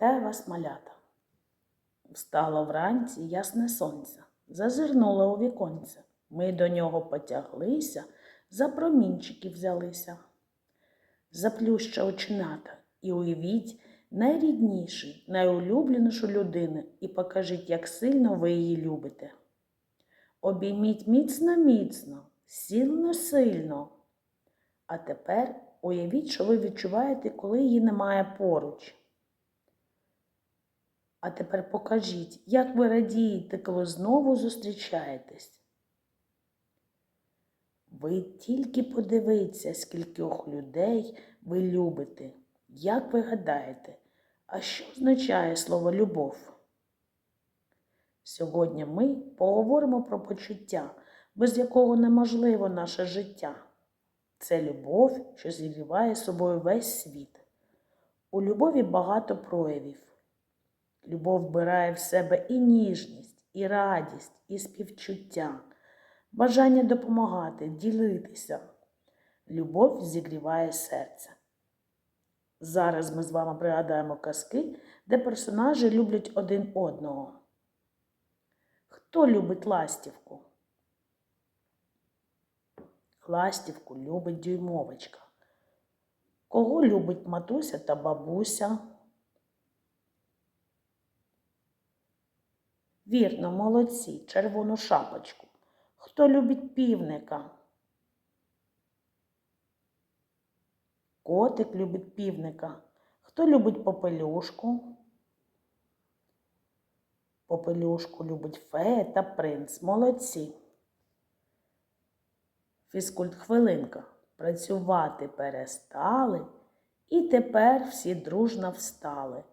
Вітаю вас, малята. Встало вранці ясне сонце, зазирнуло у віконце. Ми до нього потяглися, за промінчики взялися. Заплюща оченята і уявіть найріднішу, найулюбленішу людину і покажіть, як сильно ви її любите. Обійміть міцно-міцно, сильно-сильно. А тепер уявіть, що ви відчуваєте, коли її немає поруч. А тепер покажіть, як ви радієте, коли знову зустрічаєтесь. Ви тільки подивіться, скількох людей ви любите. Як ви гадаєте, а що означає слово любов? Сьогодні ми поговоримо про почуття, без якого неможливо наше життя. Це любов, що зігріває собою весь світ. У любові багато проявів. Любов вбирає в себе і ніжність, і радість, і співчуття, бажання допомагати, ділитися. Любов зігріває серце. Зараз ми з вами пригадаємо казки, де персонажі люблять один одного. Хто любить ластівку? Ластівку любить дюймовочка. Кого любить матуся та бабуся? Вірно, молодці, червону шапочку. Хто любить півника? Котик любить півника. Хто любить попелюшку? Попелюшку любить фея та принц. Молодці. Фізкульт хвилинка. Працювати перестали, і тепер всі дружно встали.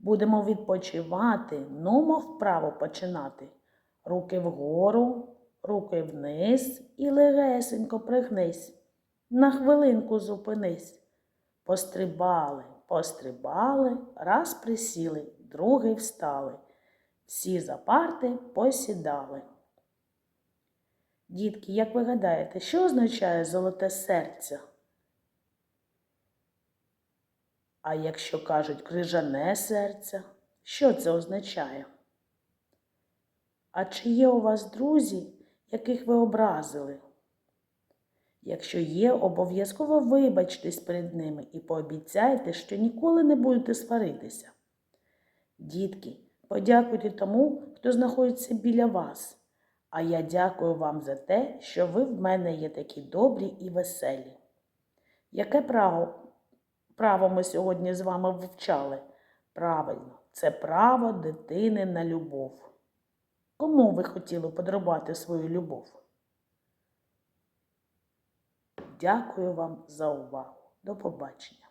Будемо відпочивати, нумо вправо починати. Руки вгору, руки вниз і легесенько пригнись. На хвилинку зупинись. Пострибали, пострибали, раз присіли, другий встали. Всі за парти посідали. Дітки, як ви гадаєте, що означає золоте серце? А якщо кажуть крижане серце, що це означає? А чи є у вас друзі, яких ви образили? Якщо є, обов'язково вибачтесь перед ними і пообіцяйте, що ніколи не будете сваритися. Дітки, подякуйте тому, хто знаходиться біля вас. А я дякую вам за те, що ви в мене є такі добрі і веселі. Яке право, право ми сьогодні з вами вивчали? Правильно, це право дитини на любов. Кому ви хотіли подарувати свою любов? Дякую вам за увагу. До побачення.